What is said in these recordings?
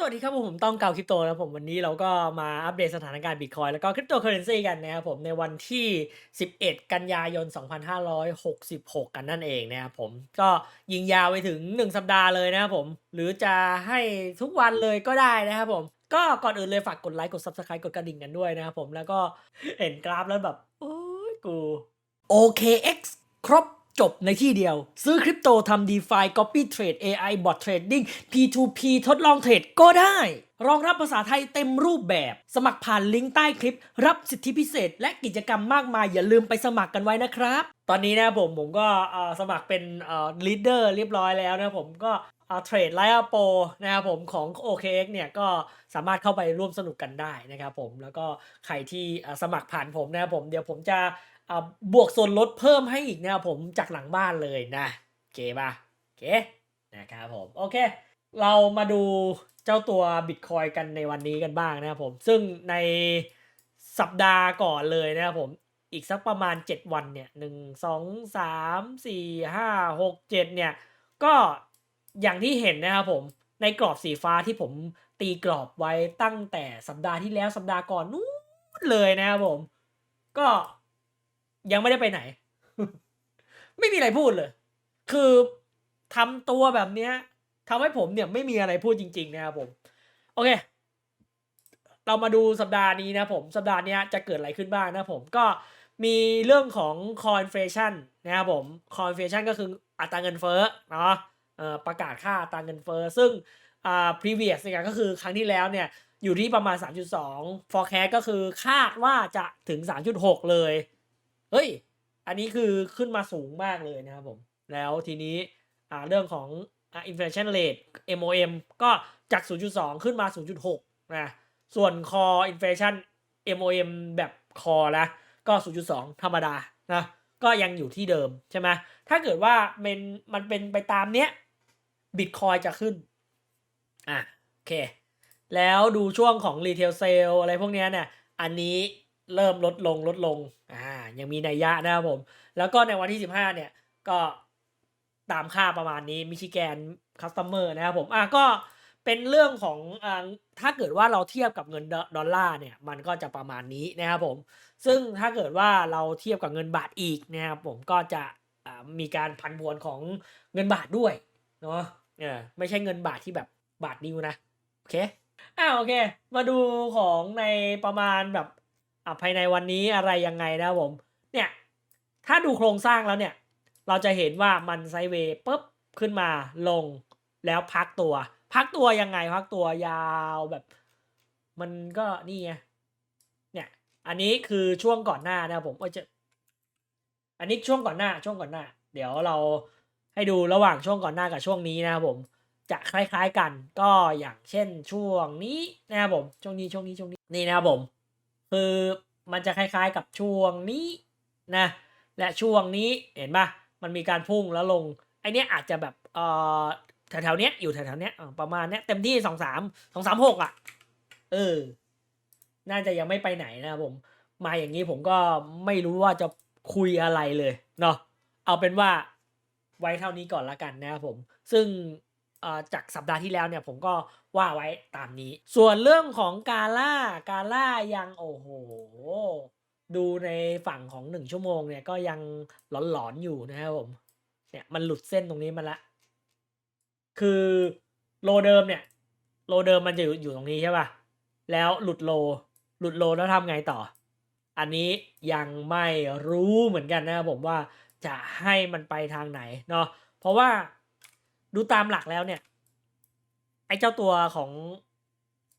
สวัสดีครับผมต้องเกาคริปโตนะผมวันนี้เราก็มาอัปเดตสถานการณ์บิตคอยแล้วก็คริปโตเคอเรนซีกันนะครับผมในวันที่ 11 กันยายน 2566 กันนั่นเองนะครับผมก็ยิงยาวไปถึง 1 สัปดาห์เลยนะครับผม หรือจะให้ทุกวันเลยก็ได้นะครับผม ก็ก่อนอื่นเลยฝากกดไลค์กด Subscribe กดกระดิ่งกันด้วยนะครับผมแล้วก็เห็นกราฟแล้วแบบ โอ้ยกู OKX ครบ จบในที่เดียว ซื้อคริปโตทำ DeFi Copy Trade AI Bot Trading P2P ทดลองเทรดก็ได้ รองรับภาษาไทยเต็มรูปแบบ สมัครผ่านลิงก์ใต้คลิป รับสิทธิพิเศษ และกิจกรรมมากมาย อย่าลืมไปสมัครกันไว้นะครับ ตอนนี้นะผมผมก็สมัครเป็นเอ่อ leader เรียบร้อยแล้วนะผมก็เทรดไลท์โปนะครับผมของ OKX เนี่ยก็สามารถเข้าไปร่วมสนุกกันได้นะครับผมแล้วก็ใครที่สมัครผ่านผมนะครับผมเดี๋ยวผมจะ บวกส่วนลดเพิ่มให้อีกนะครับผมจากหลังบ้านเลยนะโอเคป่ะโอเคนะครับผมโอเค เรามาดูเจ้าตัว Bitcoin กันในวันนี้กันบ้างนะครับผมซึ่งในสัปดาห์ก่อนเลยนะครับผมอีกสักประมาณ 7 วันเนี่ยหนึ่งสองสามสี่ห้าหกเจ็ดเนี่ยก็อย่างที่เห็นนะครับผมในกรอบสีฟ้าที่ผมตีกรอบไว้ตั้งแต่สัปดาห์ที่แล้วสัปดาห์ก่อนนู้นเลยนะครับผม ก็ ยังไม่ได้ไปไหน ไม่มีอะไรพูดเลย คือทำตัวแบบเนี้ยทำให้ผมเนี่ยไม่มีอะไรพูดจริง ๆ นะครับผม โอเค เรามาดูสัปดาห์นี้นะผมสัปดาห์นี้จะเกิดอะไรขึ้นบ้างนะผมก็มีเรื่องของ core inflation นะครับผม core inflation ก็คืออัตราเงินเฟ้อเนาะประกาศค่าอัตราเงินเฟ้อซึ่งอ่า previous เนี่ยก็คือครั้งที่แล้วเนี่ยอยู่ที่ประมาณ 3.2 forecast ก็คือคาดว่าจะถึง 3.6 เลย เฮ้ย อันนี้คือขึ้นมาสูงมากเลยนะครับผม แล้วทีนี้อ่าเรื่องของอ่า inflation rate MOM ก็จาก 0.2 ขึ้นมา 0.6 นะ ส่วน core inflation MOM แบบ core นะ ก็ 0.2 ธรรมดา นะ ก็ยังอยู่ที่เดิมใช่ไหม ถ้าเกิดว่ามันมันเป็นไปตามเนี้ย Bitcoin จะขึ้น อะโอเค แล้วดูช่วงของ retail sale อะไรพวกเนี้ยเนี่ย อันนี้เริ่มลดลงลดลง อ่า ยังมีนัยยะนะครับผม แล้วก็ในวันที่ 15 เนี่ย ก็ตามค่าประมาณนี้มิชิแกนคัสต o มอร์นะครับผมอะก็เป็นเรื่องของอถ้าเกิดว่าเราเทียบกับเงินดอลลาร์เนี่ย มันก็จะประมาณนี้นะครับผม ซึ่งถ้าเกิดว่าเราเทียบกับเงินบาทอีกนะครับผมก็จะมีการพันพวนของเงินบาทด้วยเนาะเออไม่ใช่เงินบาทที่แบบบาทนิวนะ โอเคอ่าโอเค มาดูของในประมาณแบบ ภายในวันนี้อะไรยังไงนะผม เนี่ยถ้าดูโครงสร้างแล้วเนี่ย เราจะเห็นว่ามันไซเวย์ปุ๊บขึ้นมาลงแล้วพักตัว พักตัวยังไงพักตัวยาวแบบ มันก็นี่ไงเนี่ย อันนี้คือช่วงก่อนหน้านะผมก็จะอันนี้ช่วงก่อนหน้าช่วงก่อนหน้า เดี๋ยวเราให้ดูระหว่างช่วงก่อนหน้ากับช่วงนี้นะครับผม จะคล้ายๆกัน ก็อย่างเช่นช่วงนี้นะครับผมช่วงนี้ช่วงนี้ช่วงนี้นี่นะครับผม คือมันจะคล้ายๆกับช่วงนี้นะและช่วงนี้เห็นปะมันมีการพุ่งแล้วลงไอเนี้ยอาจจะแบบเอ่อแถวๆเนี้ยอยู่แถวๆเนี้ยประมาณเนี้ยเต็มที่สองสามสองสามหกอะเออ น่าจะยังไม่ไปไหนนะผม มาอย่างนี้ผมก็ไม่รู้ว่าจะคุยอะไรเลยเนาะเอาเป็นว่าไว้เท่านี้ก่อนละกันนะครับผม ซึ่ง จากสัปดาห์ที่แล้วเนี่ยผมก็ว่าไว้ตามนี้ ส่วนเรื่องของกาล่ากาล่ายังโอ้โห ดูในฝั่งของหนึ่งชั่วโมงเนี่ยก็ยังหลอนๆอยู่นะครับผม เนี่ยมันหลุดเส้นตรงนี้มาละ คือโลเดิมเนี่ย โลเดิมมันจะอยู่ตรงนี้ใช่ป่ะ แล้วหลุดโล หลุดโลแล้วทำไงต่อ อันนี้ยังไม่รู้เหมือนกันนะครับผมว่าจะให้มันไปทางไหนเนาะ เพราะว่า ดูตามหลักแล้วเนี่ย ไอ้เจ้าตัวของ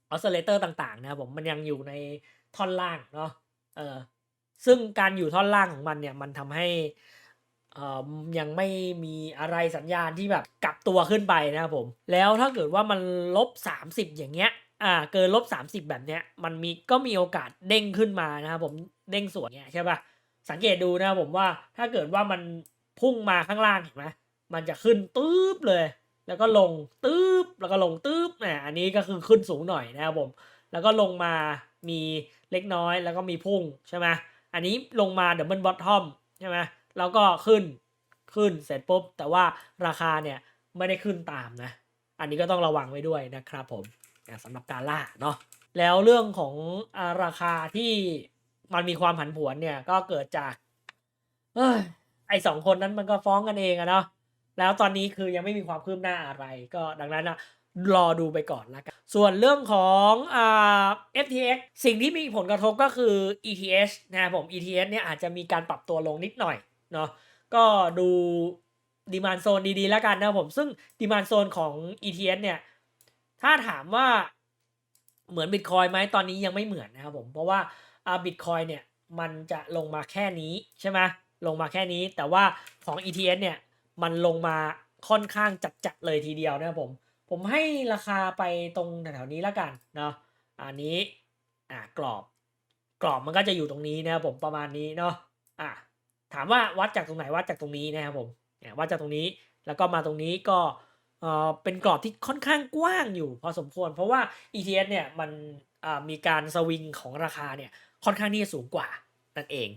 ออสเลเตอร์ต่างๆ นะผมมันยังอยู่ในท่อนล่างเนาะเออซึ่งการอยู่ท่อนล่างของมันเนี่ยมันทำให้เอ่อยังไม่มีอะไรสัญญาณที่แบบกลับตัวขึ้นไปนะครับผม แล้วถ้าเกิดว่ามันลบสามสิบอย่างเงี้ยอ่าเกินลบสามสิบแบบเนี้ยมันมีก็มีโอกาสเด้งขึ้นมานะครับผมเด้งสวนเนี้ยใช่ป่ะสังเกตดูนะครับผมว่าถ้าเกิดว่ามันพุ่งมาข้างล่างเห็นไหม มันจะขึ้นตื๊บเลย แล้วก็ลงตื๊บแล้วก็ลงตื๊บเนี่ยอันนี้ก็คือขึ้นสูงหน่อยนะครับผม แล้วก็ลงมามีเล็กน้อยแล้วก็มีพุ่งใช่ไหมอันนี้ลงมาเดี๋ยวมันบอททอมใช่ไหมแล้วก็ขึ้นขึ้นเสร็จปุ๊บ แต่ว่าราคาเนี่ยไม่ได้ขึ้นตามนะ อันนี้ก็ต้องระวังไว้ด้วยนะครับผมสำหรับการล่าเนาะแล้วเรื่องของอราคาที่มันมีความผันผวนเนี่ยก็เกิดจาก เอ้ยไอสองคนนั้นมันก็ฟ้องกันเองอะเนาะ แล้วตอนนี้คือยังไม่มีความคืบหน้าอะไร ก็ดังนั้นนะรอดูไปก่อนละกัน ส่วนเรื่องของอ่า FTX สิ่งที่มีผลกระทบก็คือ ETH นะครับผม ETH เนี่ยอาจจะมีการปรับตัวลงนิดหน่อยเนาะก็ดูดีมานโซนดีๆแล้วกันนะครับผม ซึ่งดีมานโซนของ ETH เนี่ย ถ้าถามว่าเหมือนบิตคอยไหมตอนนี้ยังไม่เหมือนนะครับผม เพราะว่าอ่าบิตคอยเนี่ยมันจะลงมาแค่นี้ใช่ไหมลงมาแค่นี้แต่ว่าของ ETH เนี่ย มันลงมาค่อนข้างจัดๆเลยทีเดียวนะครับผม ผมให้ราคาไปตรงแถวๆนี้แล้วกันเนาะอันนี้อ่ากรอบ กรอบมันก็จะอยู่ตรงนี้นะครับผมประมาณนี้เนาะอะถามว่าวัดจากตรงไหนวัดจากตรงนี้นะครับผมเนี่ยวัดจากตรงนี้แล้วก็มาตรงนี้ก็เอ่อเป็นกรอบที่ค่อนข้างกว้างอยู่พอสมควร เพราะว่า ETS เนี่ยมันอ่ามีการสวิงของราคาเนี่ยค่อนข้างที่จะสูงกว่านั่นเอง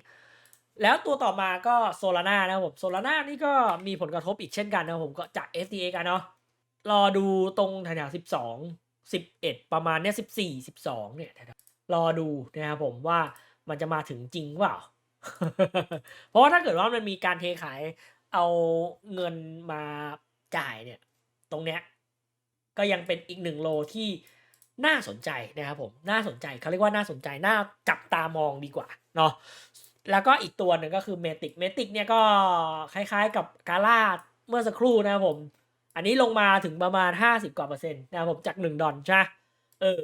แล้วตัวต่อมาก็โซลาร่านะครับผมโซลาร่านี่ก็มีผลกระทบอีกเช่นกันนะครับผมก็จาก FTA กันเนาะรอดูตรงแถวๆสิบสองสิบเอ็ดประมาณเนี้ยสิบสี่สิบสองเนี่ยรอดูนะครับผมว่ามันจะมาถึงจริงเปล่า เพราะว่าถ้าเกิดว่ามันมีการเทขายเอาเงินมาจ่ายเนี่ย ตรงเนี้ยก็ยังเป็นอีกหนึ่งโลที่น่าสนใจนะครับผม น่าสนใจเขาเรียกว่าน่าสนใจ น่าจับตามองดีกว่าเนาะ แล้วก็อีกตัวหนึ่งก็คือเมติกเมติกเนี่ยก็คล้ายๆกับกาล่าเมื่อสักครู่นะผม อันนี้ลงมาถึงประมาณ 50 กว่าเปอร์เซ็นต์นะครับผมจาก 1 ดอลใช่เออ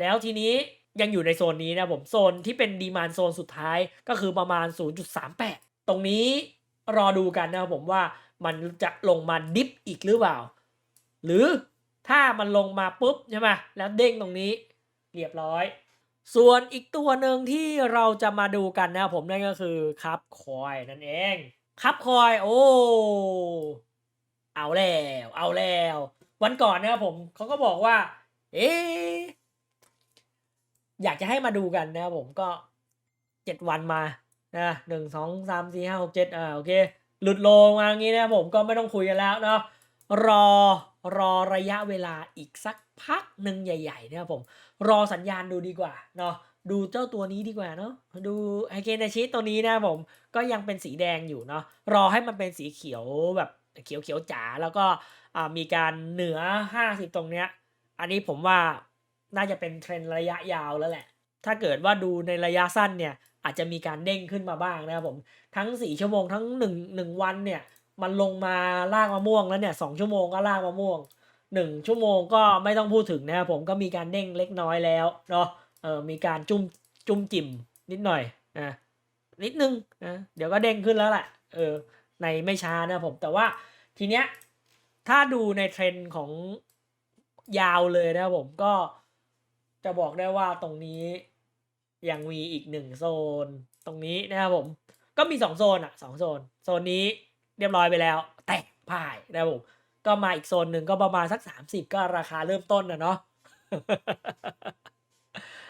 แล้วทีนี้ยังอยู่ในโซนนี้นะผม โซนที่เป็นดีมานโซนสุดท้ายก็คือประมาณ 0.38 ตรงนี้รอดูกันนะครับผมว่ามันจะลงมาดิฟอีกหรือเปล่า หรือถ้ามันลงมาปุ๊บใช่ไหมแล้วเด้งตรงนี้เรียบร้อย ส่วนอีกตัวหนึ่งที่เราจะมาดูกันนะครับผมนั่นก็คือคับคอยนั่นเองคับคอยโอ้เอาแล้ว เอาแล้ว วันก่อนนะครับผมเขาก็บอกว่า เอ๊อยากจะให้มาดูกันนะครับผมก็เจ็ดวันมานะหนึ่งสองสามสี่ห้าหกเจ็ดอ่าโอเค หลุดโลมาอย่างนี้นะครับผมก็ไม่ต้องคุยกันแล้วเนาะรอ รอระยะเวลาอีกสักพักหนึ่งใหญ่ๆนะครับผม รอสัญญาณดูดีกว่าเนาะดูเจ้าตัวนี้ดีกว่าเนาะดูไฮเกนาชิตัวนี้นะผมก็ยังเป็นสีแดงอยู่เนาะรอให้มันเป็นสีเขียวแบบเขียวเขียวจ๋าแล้วก็มีการเหนือ 50 ตรงเนี้ยอันนี้ผมว่าน่าจะเป็นเทรนระยะยาวแล้วแหละ ถ้าเกิดว่าดูในระยะสั้นเนี่ยอาจจะมีการเด้งขึ้นมาบ้างนะครับผมทั้ง 4 ชั่วโมงทั้ง 1 1 วันเนี่ย มันลงมาลากมะม่วงแล้วเนี่ยสองชั่วโมงก็ลากมะม่วง1ชั่วโมงก็ไม่ต้องพูดถึงนะครับผมก็มีการเด้งเล็กน้อยแล้วเนาะเออมีการจุ่มจุ่มจิ่มนิดหน่อยนะนิดนึงนะเดี๋ยวก็เด้งขึ้นแล้วแหละเออในไม่ช้านะผมแต่ว่าทีเนี้ยถ้าดูในเทรนด์ของยาวเลยนะครับผมก็จะบอกได้ว่าตรงนี้ยังมีอีกหนึ่งโซนตรงนี้นะครับผมก็มีสองโซนอะสองโซน โซนนี้ เรียบร้อยไปแล้ว แตกพ่ายนะบผมก็มาอีกโซนหนึ่งก็ประมาณสักสามสิบก็ราคาเริ่มต้นนะเนาะ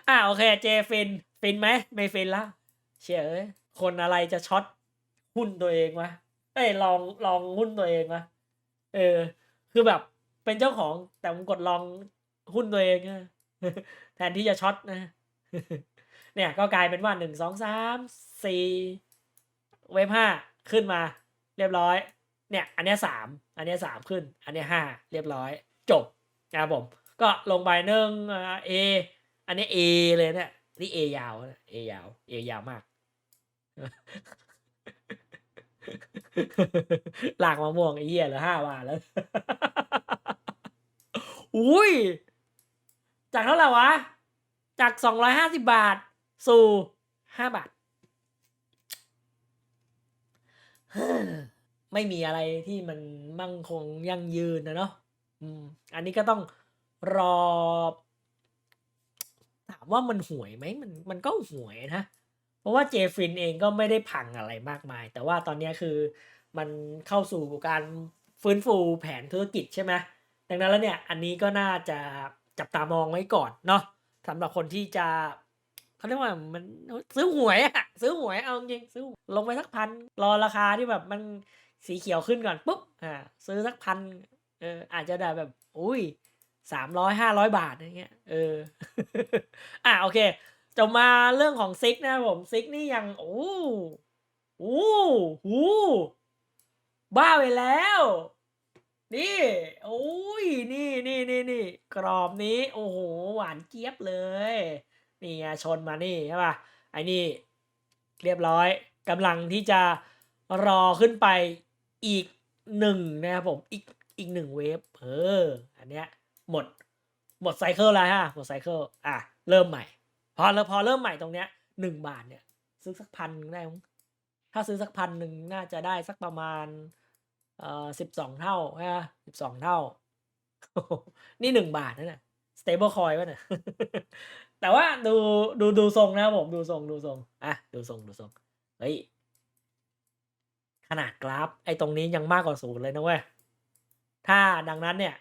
อ่าโอเคเจฟิน ฟินไหมไม่ฟินละเชื่อคนอะไรจะช็อตหุ้นตัวเองวะเอ้ยลองลองหุ้นตัวเองวะเออ คือแบบเป็นเจ้าของแต่ผมกดลองหุ้นตัวเองแทนที่จะช็อตนะ เนี่ยก็กลายเป็นว่าหนึ่งสองสามสี่เว็บห้าขึ้นมา เรียบร้อย เนี่ย อันนี้สามอันนี้สามขึ้น อันนี้ห้าเรียบร้อย จบนะครับผม ก็ลงไปหนึ่งเออันนี้เอเลยเนี่ยนี่เอยาวเอยาวเอยาวมากหลากมะม่วงไอ้เหี้ยเหลือห้าบาทแล้ว อุ้ย จากเท่าไหร่วะ จากสองร้อยห้าสิบาท สู่ห้าบาท ไม่มีอะไรที่มันมั่งคงยั่งยืนนะเนาะอืมอันนี้ก็ต้องรอ ถามว่ามันห่วยไหมมันมันก็ห่วยนะ เพราะว่าเจฟินเองก็ไม่ได้พังอะไรมากมาย แต่ว่าตอนนี้คือมันเข้าสู่การฟื้นฟูแผนธุรกิจใช่ไหมดังนั้นแล้วเนี่ย อันนี้ก็น่าจะจับตามองไว้ก่อนเนาะสำหรับคนที่จะ เขาเรียกว่ามันซื้อหวยอะซื้อหวยเอาจริงซื้อลงไปสักพันรอราคาที่แบบมันสีเขียวขึ้นก่อนปุ๊บอ่าซื้อสักพันเอออาจจะได้แบบ อุ้ยสามร้อยห้าร้อยบาทอย่างเงี้ยเอออะโอเคจะมาเรื่องของซิกนะผมซิกนี่ยังโอ้โอ้โหบ้าไปแล้ว นี่โอ้ยนี่นี่นี่นี่กรอบนี้ โอ้โห หวานเจี๊ยบเลย นี่ไงชนมานี่ใช่ป่ะไอ้นี่เรียบร้อยกำลังที่จะรอขึ้นไปอีกหนึ่งนะครับผมอีกอีกหนึ่งเวฟเอออันเนี้ยหมดหมดไซเคิลแล้วฮะหมดไซเคิลอะเริ่มใหม่ พอแล้วพอเริ่มใหม่ตรงเนี้ยหนึ่งบาทเนี่ยซื้อสักพันได้มั้งถ้าซื้อสักพันหนึ่งน่าจะได้สักประมาณเอ่อสิบสองเท่าใช่ไหมสิบสองเท่า นี่หนึ่งบาทนั่นแหละ stable coin วะเนี่ย แต่ว่าดูดูดูทรงนะครับผมดูทรงดูทรงอะดูทรงดูทรงเฮ้ยขนาดกราฟ ไอ้ตรงนี้ยังมากกว่าศูนย์เลยนะเว้ยถ้าดังนั้นเนี่ย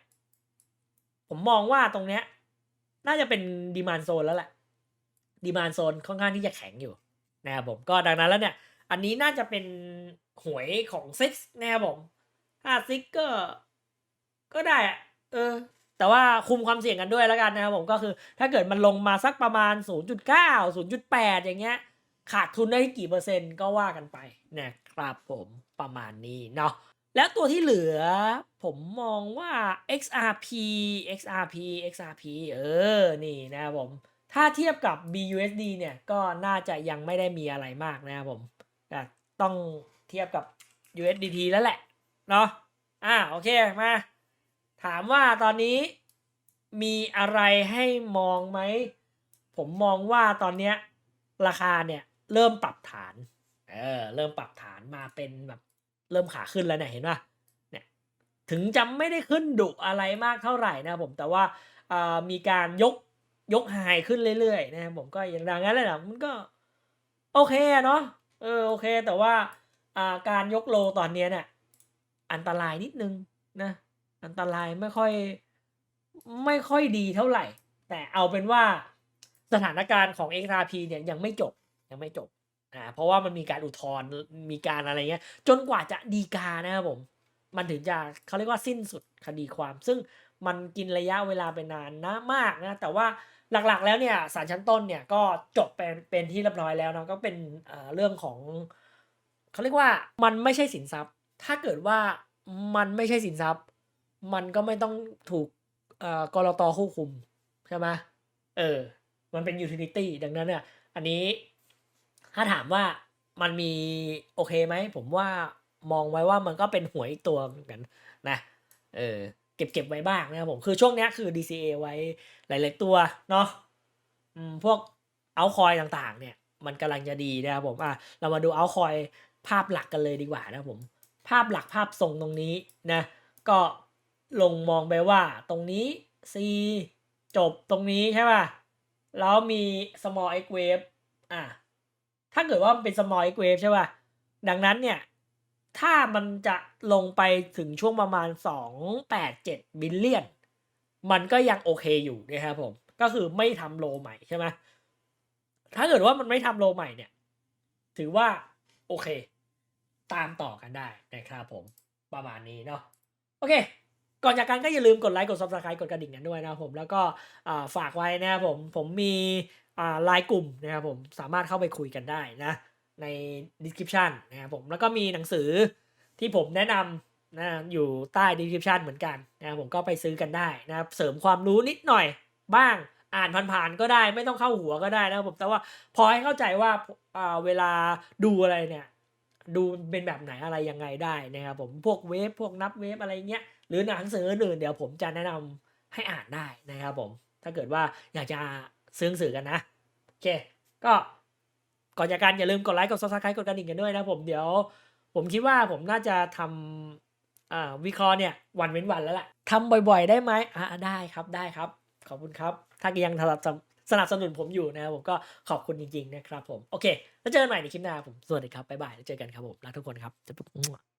ผมมองว่าตรงเนี้ย น่าจะเป็นดีมานโซนแล้วแหละดีมานโซนค่อนข้างที่จะแข็งอยู่นะครับผมก็ดังนั้นแล้วเนี่ย อันนี้น่าจะเป็นหวยของซิกนะครับผมถ้าซิกก็ ก็ได้อะเออ แต่ว่าคุมความเสี่ยงกันด้วยแล้วกันนะครับผมก็คือถ้าเกิดมันลงมาสักประมาณ 0.9 0.8 อย่างเงี้ยขาดทุนได้กี่เปอร์เซ็นต์ก็ว่ากันไปนะครับผมประมาณนี้เนาะแล้วตัวที่เหลือผมมองว่า XRP XRP XRP เออ นี่นะครับผม ถ้าเทียบกับ BUSD เนี่ยก็น่าจะยังไม่ได้มีอะไรมากนะครับผมอ่ต้องเทียบกับ USDT แล้วแหละ เนาะอ่าโอเค มา ถามว่าตอนนี้มีอะไรให้มองไหม ผมมองว่าตอนเนี้ยราคาเนี่ยเริ่มปรับฐาน เออ เริ่มปรับฐานมาเป็นแบบเริ่มขาขึ้นแล้วเนี่ยเห็นป่ะเนี่ยถึงจะไม่ได้ขึ้นดุอะไรมากเท่าไหร่นะผมแต่ว่าอ่ามีการยกยกไฮขึ้นเรื่อยๆนะครับผมก็อย่างดังนั้นเลยนะมันก็โอเคเนาะเออโอเคแต่ว่าอ่าการยกโลตอนเนี้ยเนี่ยอันตรายนิดนึงนะ อันตรายไม่ค่อยไม่ค่อยดีเท่าไหร่ แต่เอาเป็นว่าสถานการณ์ของ XRP เนี่ยยังไม่จบยังไม่จบอ่าเพราะว่ามันมีการอุทธรณ์มีการอะไรเงี้ย จนกว่าจะดีกานะครับผม มันถึงจะเขาเรียกว่าสิ้นสุดคดีความ ซึ่งมันกินระยะเวลาไปนานนะมากนะ แต่ว่าหลักๆแล้วเนี่ยศาลชั้นต้นเนี่ยก็จบเป็นเป็นที่เรียบร้อยแล้วนะก็เป็นเเรื่องของเขาเรียกว่ามันไม่ใช่สินทรัพย์ ถ้าเกิดว่ามันไม่ใช่สินทรัพย์ มันก็ไม่ต้องถูกเอ่อกรตควบคุมใช่ไหมเออ มันเป็นยูทิลิตี้ดังนั้นเนี่ย อันนี้ถ้าถามว่ามันมีโอเคไหม ผมว่ามองไว้ว่ามันก็เป็นหวยอีกตัวเหมือนกันนะ เออ เก็บเก็บไว้บ้างนะครับผม คือช่วงนี้คือ DCA ไว้หลาย ๆ ตัวเนาะพวกเอาคอยต่างๆ เนี่ย มันกำลังจะดีนะครับผม อะ เรามาดูเอาคอยภาพหลักกันเลยดีกว่านะครับผม ภาพหลักภาพทรงตรงนี้นะ ก็ ลงมองไปว่าตรงนี้ C จบตรงนี้ใช่ป่ะ แล้วมี small x wave อะ ถ้าเกิดว่ามันเป็น small x wave ใช่ป่ะ ดังนั้นเนี่ย ถ้ามันจะลงไปถึงช่วงประมาณ 287 บิลเลียน มันก็ยังโอเคอยู่นะครับผม ก็คือไม่ทำโลใหม่ใช่ไหมถ้าเกิดว่ามันไม่ทำโลใหม่เนี่ย ถือว่าโอเค ตามต่อกันได้นะครับผม ประมาณนี้เนาะ โอเค ก่อนจากกันก็อย่าลืมกดไลค์กด subscribe กดกระดิ่งกันด้วยนะครับผมแล้วก็ฝากไว้นะครับผมผมมีไลน์กลุ่มนะครับผมสามารถเข้าไปคุยกันได้นะใน description นะครับผมแล้วก็มีหนังสือที่ผมแนะนำนะอยู่ใต้ description เหมือนกันนะครับผมก็ไปซื้อกันได้นะครับเสริมความรู้นิดหน่อยบ้างอ่านผ่านๆก็ได้ไม่ต้องเข้าหัวก็ได้นะครับผมแต่ว่าพอให้เข้าใจว่าอ่าเวลาดูอะไรเนี่ยดูเป็นแบบไหนอะไรยังไงได้นะครับผมพวกเวฟพวกนับเวฟอะไรเงี้ย รือหนังสืออื่นเดี๋ยวผมจะแนะนำให้อ่านได้นะครับผม ถ้าเกิดว่าอยากจะซื้อหนังสือกันนะ โอเค ก็ก่อนจากกันอย่าลืมกดไลค์กด subscribe กดกระดิ่งกันด้วยนะผมเดี๋ยว ผมคิดว่าผมน่าจะทำวิเคราะห์เนี่ยวันเว้นวันแล้วแหละทำบ่อยๆ ได้ไหมอ่าได้ครับได้ครับ ขอบคุณครับ ถ้ายังสนับสนุนสนับสนุนผมอยู่นะครับผมก็ขอบคุณจริงๆนะครับผม โอเค แล้วเจอกันใหม่ในคลิปหน้าผม สวัสดีครับ บ๊ายบาย แล้วเจอกันครับผมรักทุกคนครับจะปุ๊บ